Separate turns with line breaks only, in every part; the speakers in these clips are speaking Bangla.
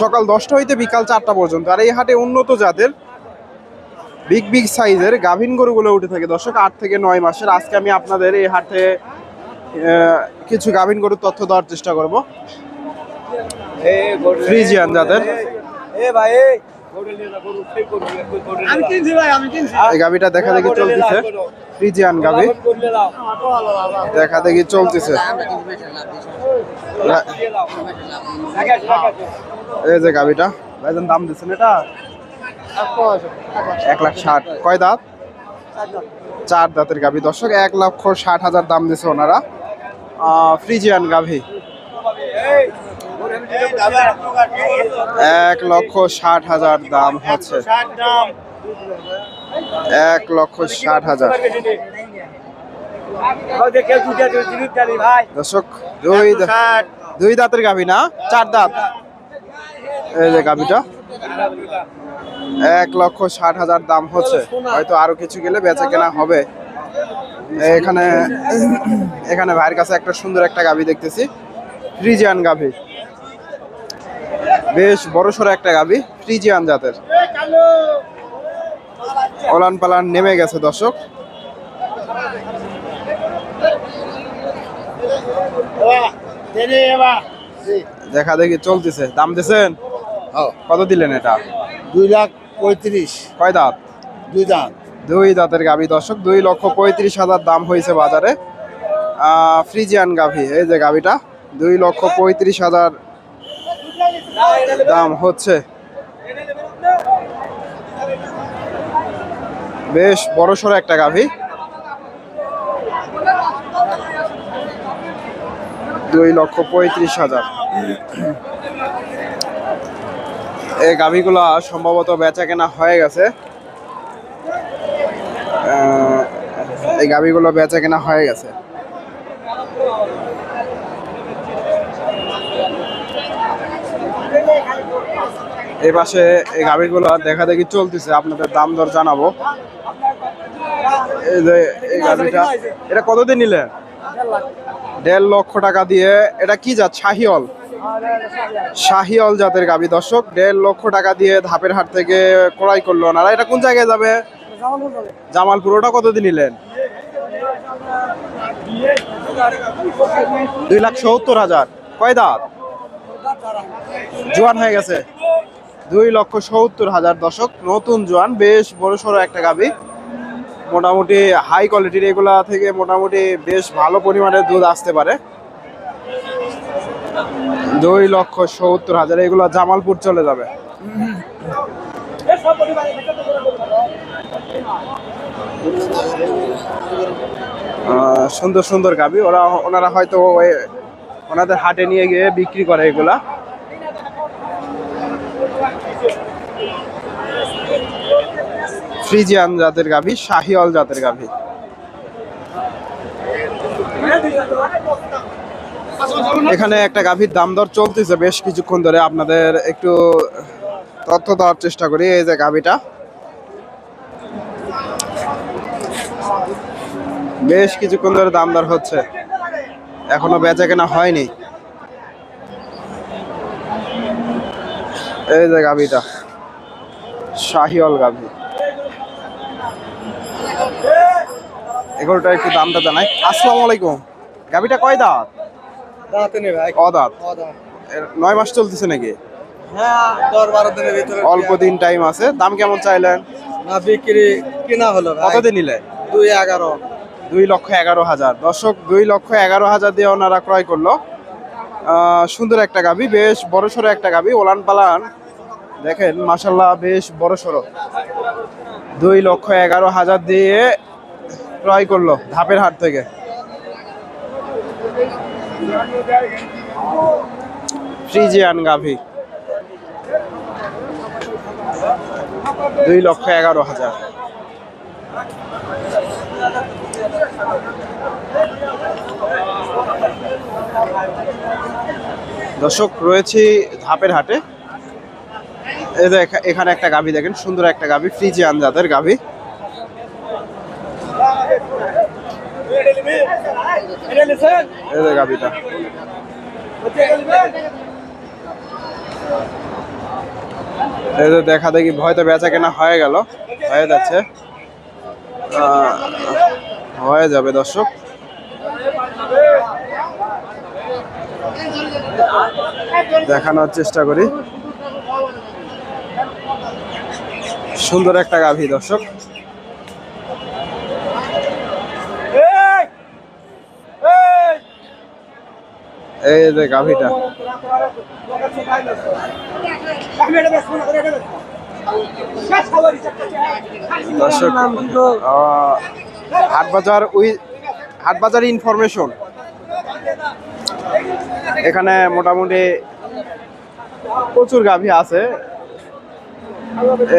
সকাল দশটা হইতে বিকাল চারটা পর্যন্ত। আর এই হাটে উন্নত জাতের বিগ বিগ সাইজের গাভিন গরুগুলো উঠে থাকে। দর্শক আট থেকে নয় মাসের। আজকে আমি আপনাদের এই হাটে কিছু গাভিন গরুর তথ্য দেওয়ার চেষ্টা করব। ফ্রিজিয়ান জাতের।
এ ভাই
এই গাভিটা দেখা দেখি চলতেছে। ফ্রিজিয়ান গাভি দেখা দেখি চলতেছে। এই যে গাভিটা ভাইজান দাম দিচ্ছেন এটা? এক লাখ ষাট। কয় দাঁত? চার দাঁতের গাভি দর্শক, এক লক্ষ ষাট হাজার দাম দিছে ওনারা। ফ্রিজিয়ান গাভি। এক লক্ষ ষাট হাজার দাম হচ্ছে। এক লক্ষ ষাট হাজার। দর্শক, দুই দুই দাঁতের গাভি না? চার দাঁত। এই যে গাভিটা। এক লক্ষ ষাট হাজার দাম হচ্ছে। হয়তো আরও কিছু গেলে বেচা কেনা হবে। এখানে এখানে ভাইয়ের কাছে একটা সুন্দর একটা গাভি দেখতেছি। ফ্রিজিয়ান গাভি। বেশ বড় সড়ো একটা গাভি ফ্রিজিয়ান জাতের। ওলান পালান নেমে গেছে দর্শক। দেখা দেখি চলতেছে। দাম দিছেন? কত দিলেন এটা?
দুই লাখ পঁয়ত্রিশ।
কয় দাঁত?
দুই দাঁত।
দুই দাঁতের গাভি দর্শক দুই লক্ষ পঁয়ত্রিশ হাজার দাম হয়েছে বাজারে। ফ্রিজিয়ান গাভি এই যে গাভিটা দুই লক্ষ পঁয়ত্রিশ হাজার দাম হচ্ছে। বেশ বড় সড়ো একটা গাভি। দুই লক্ষ পঁয়ত্রিশ হাজার। এই গাভিগুলা সম্ভবত বেচা কেনা হয়ে গেছে। এই গাভিগুলো বেচা কেনা হয়ে গেছে। এই পাশে এই গাভিগুলো দেখা দেখি চলতেছে, আপনাদের দাম দর জানাব। এই যে এই গাভিটা, এটা কতদিন নিলেন? দেড় লক্ষ টাকা দিয়ে, এটা কি জাত? শাহিওল? শাহিওল জাতের গাবি দর্শক, দেড় লক্ষ টাকা দিয়ে ধাপের হাট থেকে ক্রয় করল ওনারা। এটা কোন জায়গায় যাবে? জামালপুর। ওটা কতদিন নিলেন? দুই লাখ সত্তর হাজার। কয় দাঁত? জোয়ান হয়ে গেছে। দুই লক্ষ সত্তর হাজার দশক নতুন জোয়ান, বেশ বড় সড়ো একটা গাবি মোটামুটি হাই কোয়ালিটির এগুলা থেকে মোটামুটি বেশ ভালো পরিমাণে দুধ আসতে পারে। দুই লক্ষ সত্তর হাজার, এগুলো জামালপুর চলে যাবে। সুন্দর সুন্দর গাবি ওরা ওনারা হয়তো ওনাদের হাটে নিয়ে গিয়ে বিক্রি করে এগুলা। ফ্রিজিয়ান জাতের গাভি, শাহিওয়াল জাতের গাভী। এখানে একটা গাভীর দাম দর চলতেছে বেশ কিছুক্ষণ ধরে। আপনাদের একটু তথ্য দেওয়ার চেষ্টা করি এই যে গাভীটা। বেশ কিছুক্ষণ ধরে দাম দর হচ্ছে। এখনও বেচা কেনা হয়নি। এই যে গাভীটা শাহিওয়াল গাভী। এগুলোটা একটু দামটা জানাই। আসসালামু আলাইকুম। গাভীটা কয় দাঁত?
দাঁতে ভাই।
ক দাঁত? এর নয় মাস চলতেছে নাকি?
হ্যাঁ
অল্প দিন টাইম আছে। দাম কেমন চাইলেন?
না বিক্রি কিনা হলো
কতদিন নিলেন
দুই এগারো।
দুই লক্ষ এগারো হাজার। দর্শক, দুই লক্ষ এগারো হাজার দিয়ে ওনারা ক্রয় করল। সুন্দর একটা গাবি, বেশ বড়সড় একটা গাবি, ওলান পালান। দেখেন মাসাল্লাহ বেশ বড়সড় দুই লক্ষ এগারো হাজার দিয়ে ক্রয় করল ধাপের হাট থেকে। ফ্রিজিয়ান গাভি। দুই লক্ষ এগারো হাজার। দর্শক, রয়েছি ধাপের হাটে। এখানে একটা গাভি দেখেন, সুন্দর একটা গাভি ফ্রিজিয়ান জাতের গাভি। গাভিটা। দেখা দেখি ভয়তে বেচা কেনা হয়ে গেল, হয়ে যাচ্ছে। হয়ে যাবে দর্শক। দেখানোর চেষ্টা করি। সুন্দর একটা গাভী দর্শক। এই যে গাভীটা। দর্শক আহ, হাটবাজার উই হাটবাজার ইনফরমেশন। এখানে মোটামুটি প্রচুর গাভী আছে।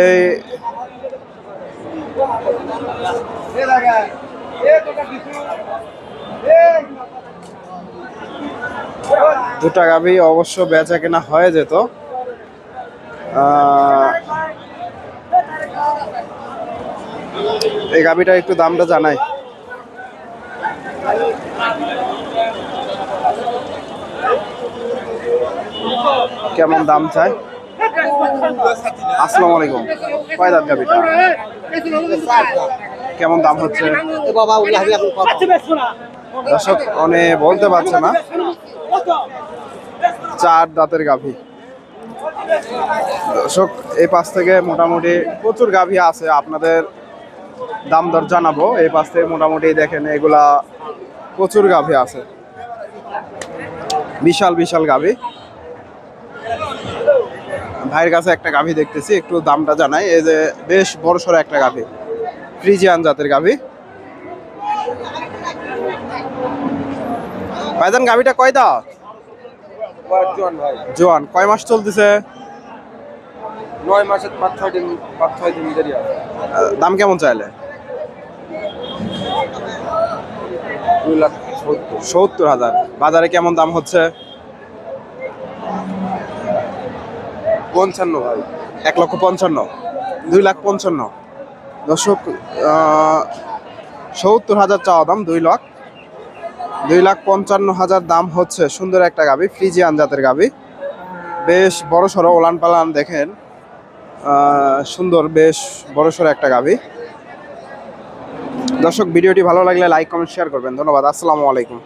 এই দুটা গাভী অবশ্য বেচা কেনা হয়ে যেত। এই গাভীটা একটু দামটা জানাই। কেমন দাম চাই? আসসালামু আলাইকুম। কয় দাঁত গাভীটা? কেমন দাম হচ্ছে? দর্শক অনে বলতে পারছে না। চার দাঁতের গাভী। দর্শক এই পাশ থেকে মোটামুটি প্রচুর গাভী আছে। আপনাদের দাম দর জানাব। এই পাশ থেকে মোটামুটি দেখেন এগুলা প্রচুর গাভী আছে। বিশাল বিশাল গাভী। ভাইয়ের কাছে একটা গাভী দেখতেছি একটু দামটা জানাই। এই যে বেশ বড় সড়ো একটা গাভী ফ্রিজিয়ান জাতের গাভী। ভাইজান গাভীটা কয়
ভাই।
জোয়ান কয় মাস চলতেছে?
নয় মাসের পাঁচ ছয় দিন পাঁচ ছয় দিন দেরি আছে
দাম কেমন চাইলে?
দুই লাখ সত্তর।
হাজার। বাজারে কেমন দাম হচ্ছে?
পঞ্চান্ন ভাই।
এক লক্ষ পঞ্চান্ন। দুই লাখ পঞ্চান্ন। দর্শক সত্তর হাজার চাওয়া দাম দুই লাখ। দুই লাখ পঞ্চান্ন হাজার দাম হচ্ছে সুন্দর একটা গাবি ফ্রিজিয়ান জাতের গাবি। বেশ বড় সড়ো ওলান পালান দেখেন। সুন্দর, বেশ বড়সড় একটা গাবি। দর্শক, ভিডিওটি ভালো লাগলে লাইক কমেন্ট শেয়ার করবেন। ধন্যবাদ, আসসালামু আলাইকুম।